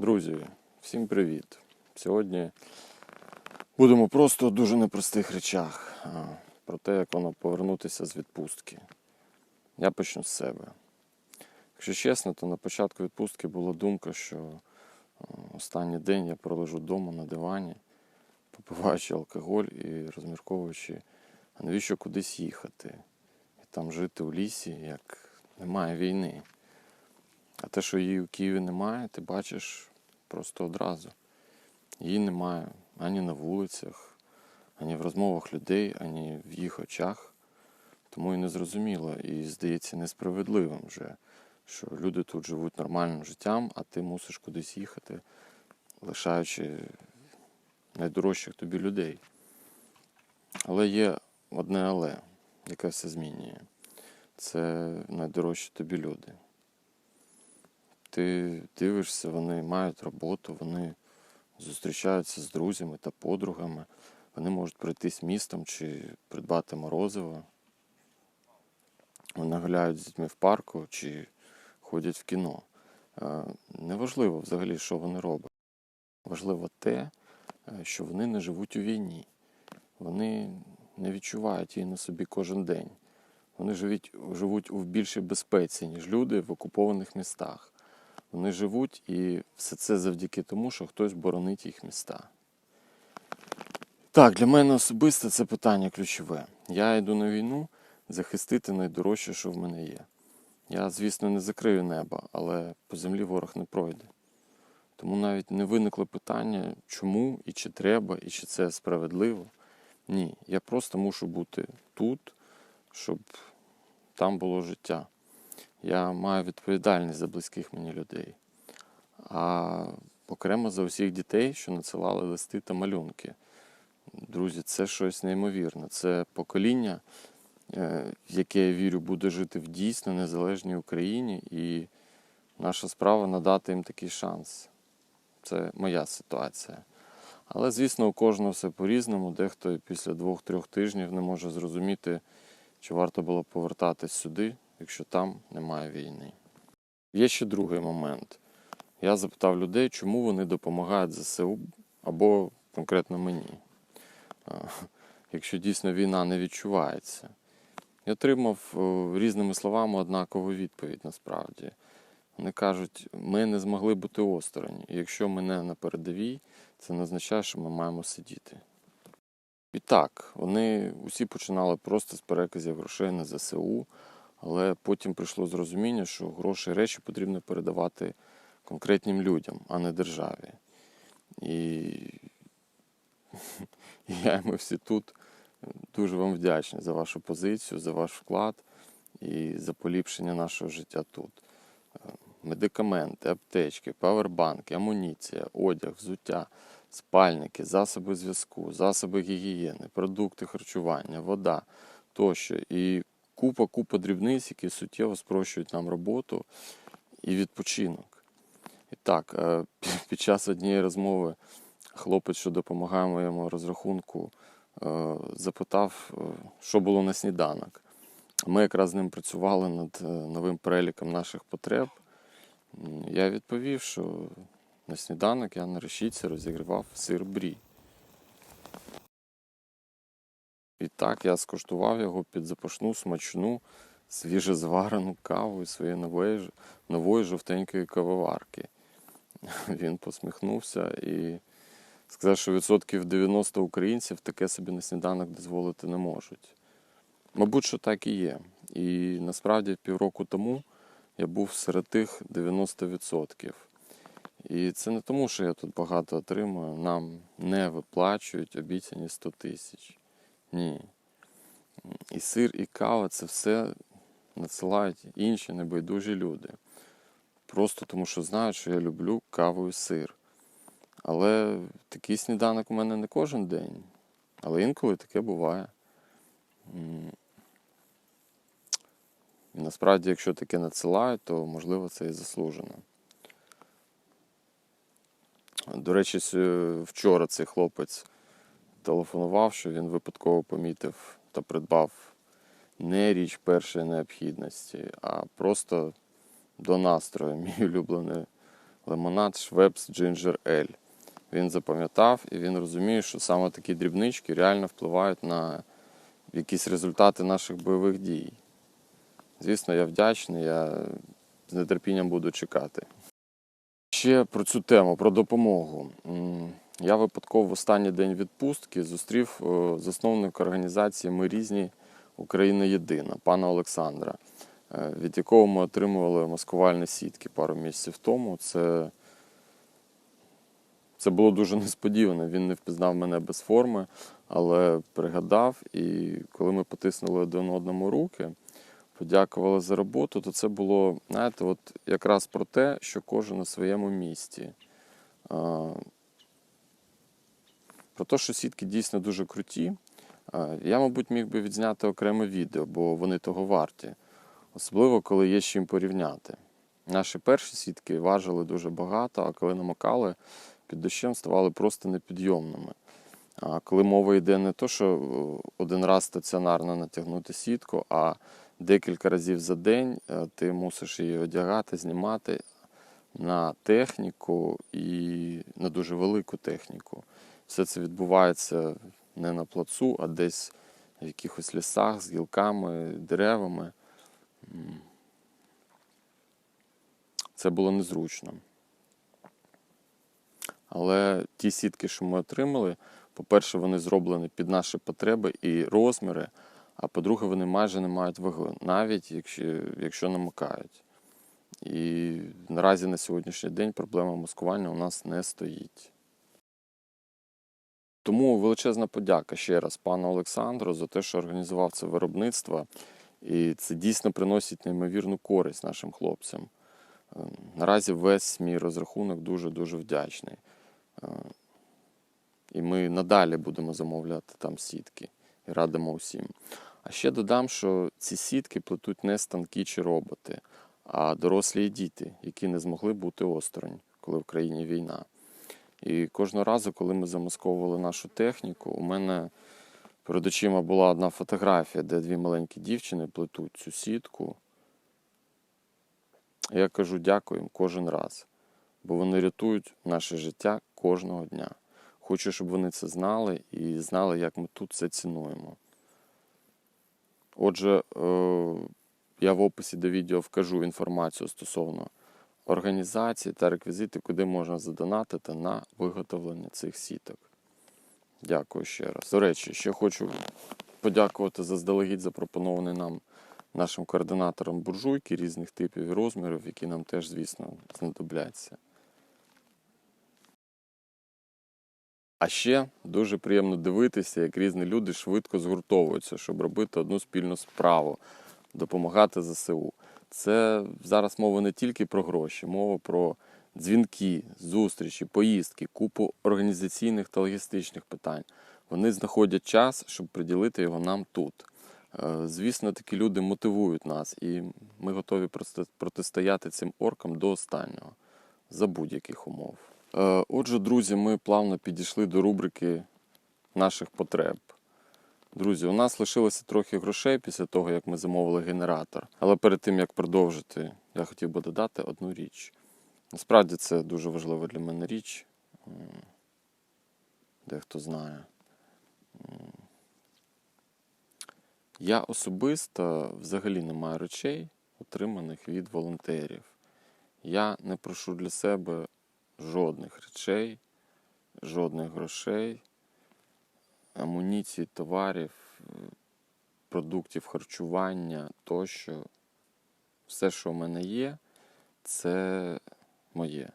Друзі, всім привіт! Сьогодні будемо просто у дуже непростих речах про те, як воно повернутися з відпустки. Я почну з себе. Якщо чесно, то на початку відпустки була думка, що останній день я пролежу вдома на дивані, попиваючи алкоголь і розмірковуючи, а навіщо кудись їхати і там жити у лісі, як немає війни. А те, що її у Києві немає, ти бачиш просто одразу. Її немає ані на вулицях, ані в розмовах людей, ані в їх очах. Тому і не зрозуміло, і здається несправедливим вже, що люди тут живуть нормальним життям, а ти мусиш кудись їхати, лишаючи найдорожчих тобі людей. Але є одне але, яке все змінює. Це найдорожчі тобі люди. Ти дивишся, вони мають роботу, вони зустрічаються з друзями та подругами, вони можуть пройтись містом чи придбати морозиво. Вони гуляють з дітьми в парку чи ходять в кіно. Е, Неважливо взагалі, що вони роблять. Важливо те, е, що вони не живуть у війні. Вони не відчувають її на собі кожен день. Вони живуть, живуть у більшій безпеці, ніж люди в окупованих містах. Вони живуть і все це завдяки тому, що хтось боронить їх міста. Так, для мене особисто це питання ключове. Я йду на війну захистити найдорожче, що в мене є. Я, звісно, не закрию небо, але по землі ворог не пройде. Тому навіть не виникло питання, чому і чи треба, і чи це справедливо. Ні, я просто мушу бути тут, щоб там було життя. Я маю відповідальність за близьких мені людей. А окремо за усіх дітей, що надсилали листи та малюнки. Друзі, це щось неймовірне. Це покоління, е, яке я вірю, буде жити в дійсно незалежній Україні, і наша справа надати їм такий шанс. Це моя ситуація. Але, звісно, у кожного все по-різному. Дехто після двох-трьох тижнів не може зрозуміти, чи варто було повертатись сюди, якщо там немає війни. Є ще другий момент. Я запитав людей, чому вони допомагають ЗСУ або конкретно мені, якщо дійсно війна не відчувається. Я отримав різними словами однакову відповідь насправді. Вони кажуть, ми не змогли бути осторонь, і якщо ми не на передовій, це не означає, що ми маємо сидіти. І так, вони усі починали просто з переказів грошей на ЗСУ, але потім прийшло зрозуміння, що гроші речі потрібно передавати конкретним людям, а не державі. І я і ми всі тут дуже вам вдячні за вашу позицію, за ваш вклад і за поліпшення нашого життя тут. Медикаменти, аптечки, павербанки, амуніція, одяг, взуття, спальники, засоби зв'язку, засоби гігієни, продукти харчування, вода тощо. І купа-купа дрібниць, які суттєво спрощують нам роботу і відпочинок. І так, е, під час однієї розмови хлопець, що допомагає моєму розрахунку, е, запитав, е, що було на сніданок. Ми якраз з ним працювали над новим переліком наших потреб. Я відповів, що на сніданок я на решітці розігрівав сир брі. І так я скуштував його під запашну смачну, свіжезварену каву із своєї нової, нової жовтенької кавоварки. Він посміхнувся і сказав, що відсотків 90 українців таке собі на сніданок дозволити не можуть. Мабуть, що так і є. І насправді півроку тому я був серед тих 90%. І це не тому, що я тут багато отримую, нам не виплачують обіцяні 100 тисяч. Ні. І сир, і кава це все надсилають інші небайдужі люди. Просто тому, що знають, що я люблю каву і сир. Але такий сніданок у мене не кожен день. Але інколи таке буває. І насправді, якщо таке надсилають, то можливо це і заслужено. До речі, вчора цей хлопець телефонував, що він випадково помітив та придбав не річ першої необхідності, а просто до настрою, мій улюблений лимонад Schweppes Ginger Ale. Він запам'ятав і він розуміє, що саме такі дрібнички реально впливають на якісь результати наших бойових дій. Звісно, я вдячний, я з нетерпінням буду чекати. Ще про цю тему, про допомогу. Я випадково в останній день відпустки зустрів е, засновника організації Ми різні Україна єдина, пана Олександра, е, від якого ми отримували маскувальні сітки пару місяців тому. Це, це було дуже несподівано. Він не впізнав мене без форми, але пригадав, і коли ми потиснули один одному руки, подякували за роботу, то це було, знаєте, от якраз про те, що кожен на своєму місці. Про те, що сітки дійсно дуже круті. Я, мабуть, міг би відзняти окреме відео, бо вони того варті. Особливо, коли є з чим порівняти. Наші перші сітки важили дуже багато, а коли намокали, під дощем ставали просто непідйомними. А коли мова йде не то, що е, один раз стаціонарно натягнути сітку, а декілька разів за день е, ти мусиш її одягати, знімати на техніку і на дуже велику техніку. Все це відбувається не на плацу, а десь в якихось лісах з гілками, деревами. Це було незручно. Але ті сітки, що ми отримали, по-перше, вони зроблені під наші потреби і розміри, а по-друге, вони майже не мають ваги, навіть якщо, якщо намокають. І наразі на сьогоднішній день проблема маскування у нас не стоїть. Тому величезна подяка ще раз пану Олександру за те, що організував це виробництво. І це дійсно приносить неймовірну користь нашим хлопцям. Е, Наразі весь мій розрахунок дуже-дуже вдячний. Е, І ми надалі будемо замовляти там сітки і радимо усім. А ще додам, що ці сітки плетуть не станки чи роботи, а дорослі діти, які не змогли бути осторонь, коли в країні війна. І кожного разу, коли ми замасковували нашу техніку, у мене перед очима була одна фотографія, де дві маленькі дівчини плетуть цю сітку. Я кажу дякую їм кожен раз, бо вони рятують наше життя кожного дня. Хочу, щоб вони це знали і знали, як ми тут це цінуємо. Отже, е, я в описі до відео вкажу інформацію стосовно організації та реквізити, куди можна задонатити на виготовлення цих сіток. Дякую ще раз. До речі, ще хочу подякувати заздалегідь запропонований нам нашим координаторам буржуйки різних типів і розмірів, які нам теж, звісно, знадобляться. А ще дуже приємно дивитися, як різні люди швидко згуртовуються, щоб робити одну спільну справу, допомагати ЗСУ. Це зараз мова не тільки про гроші, мова про дзвінки, зустрічі, поїздки, купу організаційних та логістичних питань. Вони знаходять час, щоб приділити його нам тут. Е, Звісно, такі люди мотивують нас, і ми готові протистояти цим оркам до останнього за будь-яких умов. Е, Отже, друзі, ми плавно підійшли до рубрики наших потреб. Друзі, у нас лишилося трохи грошей після того, як ми замовили генератор. Але перед тим як продовжити, я хотів би додати одну річ. Насправді це дуже важлива для мене річ. Дехто знає. Я особисто взагалі не маю речей, отриманих від волонтерів. Я не прошу для себе жодних речей, жодних грошей, амуніції, товарів, продуктів харчування тощо. Все, що в мене є, це моє.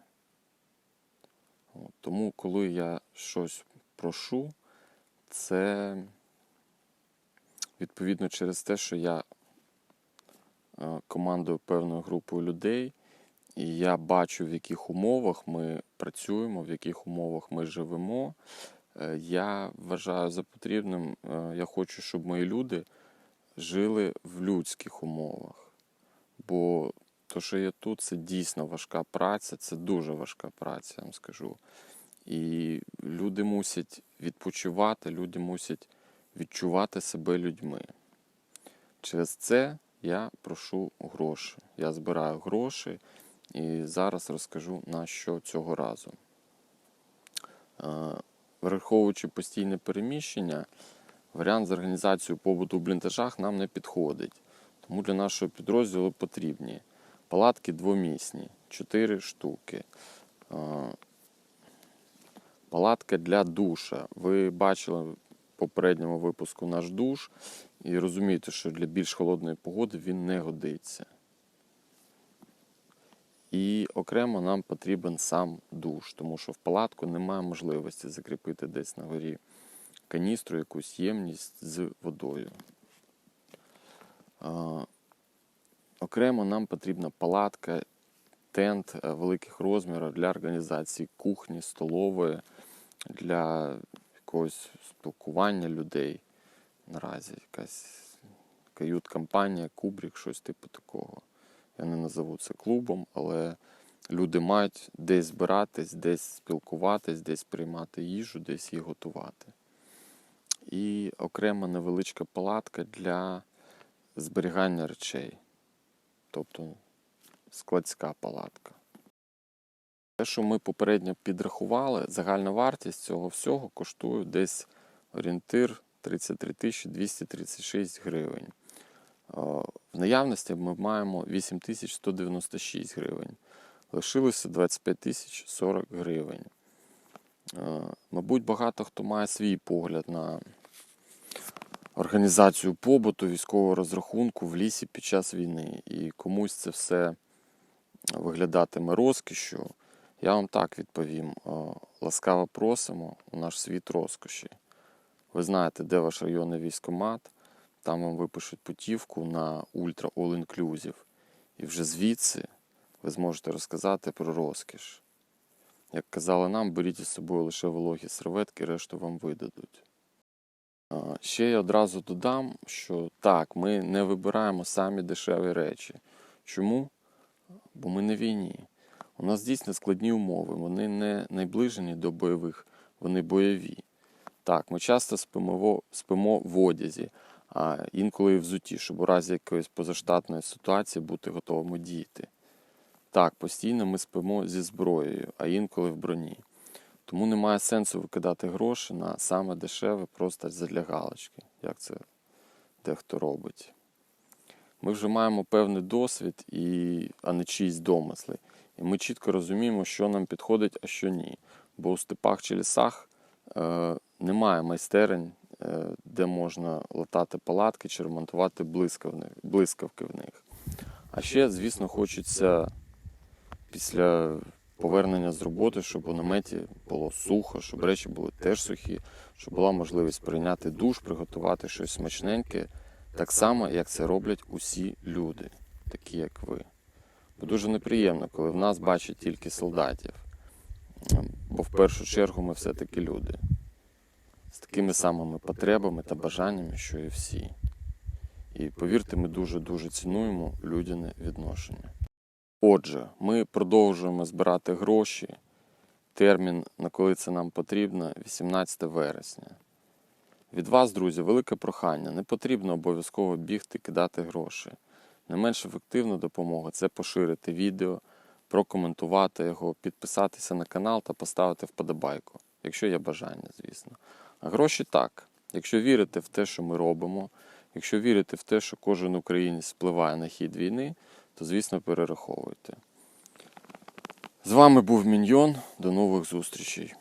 Тому, коли я щось прошу, це відповідно через те, що я е, командую певною групою людей, і я бачу, в яких умовах ми працюємо, в яких умовах ми живемо. Е, Я вважаю за потрібним, е, я хочу, щоб мої люди жили в людських умовах. Бо то, що я тут, це дійсно важка праця, це дуже важка праця, я вам скажу. І люди мусять відпочивати, люди мусять відчувати себе людьми. Через це я прошу гроші. Я збираю гроші і зараз розкажу на що цього разу. Враховуючи постійне переміщення, варіант з організацією побуту в бліндажах нам не підходить. Тому для нашого підрозділу потрібні палатки двомісні, 4 штуки. Палатка для душа. Ви бачили в попередньому випуску наш душ і розумієте, що для більш холодної погоди він не годиться. І окремо нам потрібен сам душ, тому що в палатку немає можливості закріпити десь на горі каністру, якусь ємність з водою. Окремо нам потрібна палатка, тент е, великих розмірів для організації кухні, столової, для якогось спілкування людей. Наразі якась кают-компанія, кубрик, щось типу такого. Я не назову це клубом, але люди мають десь збиратись, десь спілкуватись, десь приймати їжу, десь її готувати. І окрема невеличка палатка для зберігання речей, тобто складська палатка. Те, що ми попередньо підрахували, загальна вартість цього всього коштує десь орієнтир 33 236 гривень. Е, В наявності ми маємо 8196 гривень. Лишилося 25 тисяч 40 гривень. Е, Мабуть, багато хто має свій погляд на організацію побуту, військового розрахунку в лісі під час війни. І комусь це все виглядатиме розкішю. Я вам так відповім: Е, ласкаво просимо у наш світ розкоші. Ви знаєте, де ваш районний військомат, там вам випишуть путівку на Ультра All Inclusive. І вже звідси ви зможете розказати про розкіш. Як казали нам, беріть із собою лише вологі серветки, решту вам видадуть. Ще я одразу додам, що так, ми не вибираємо самі дешеві речі. Чому? Бо ми на війні. У нас дійсно складні умови, вони не найближені до бойових, вони бойові. Так, ми часто спимо в одязі, а інколи і взуті, щоб у разі якоїсь позаштатної ситуації бути готовими діяти. Так, постійно ми спимо зі зброєю, а інколи в броні. Тому немає сенсу викидати гроші на саме дешеве просто задля галочки, як це дехто робить. Ми вже маємо певний досвід, і, а не чиїсь домисли. І ми чітко розуміємо, що нам підходить, а що ні. Бо у степах чи лісах е, немає майстерень, де можна латати палатки чи ремонтувати блискавки в них. А ще, звісно, хочеться після повернення з роботи, щоб у наметі було сухо, щоб речі були теж сухі, щоб була можливість прийняти душ, приготувати щось смачненьке, так само, як це роблять усі люди, такі як ви. Бо дуже неприємно, коли в нас бачать тільки солдатів. Бо в першу чергу ми все-таки люди. Такими самими потребами та бажаннями, що і всі. І повірте, ми дуже-дуже цінуємо людяне відношення. Отже, ми продовжуємо збирати гроші. Термін, на коли це нам потрібно, 18 вересня. Від вас, друзі, велике прохання. Не потрібно обов'язково бігти кидати гроші. Не менш ефективна допомога це поширити відео, прокоментувати його, підписатися на канал та поставити вподобайку, якщо є бажання, звісно. Гроші так. Якщо вірите в те, що ми робимо, якщо вірите в те, що кожен українець впливає на хід війни, то звісно перераховуйте. З вами був Міньйон. До нових зустрічей.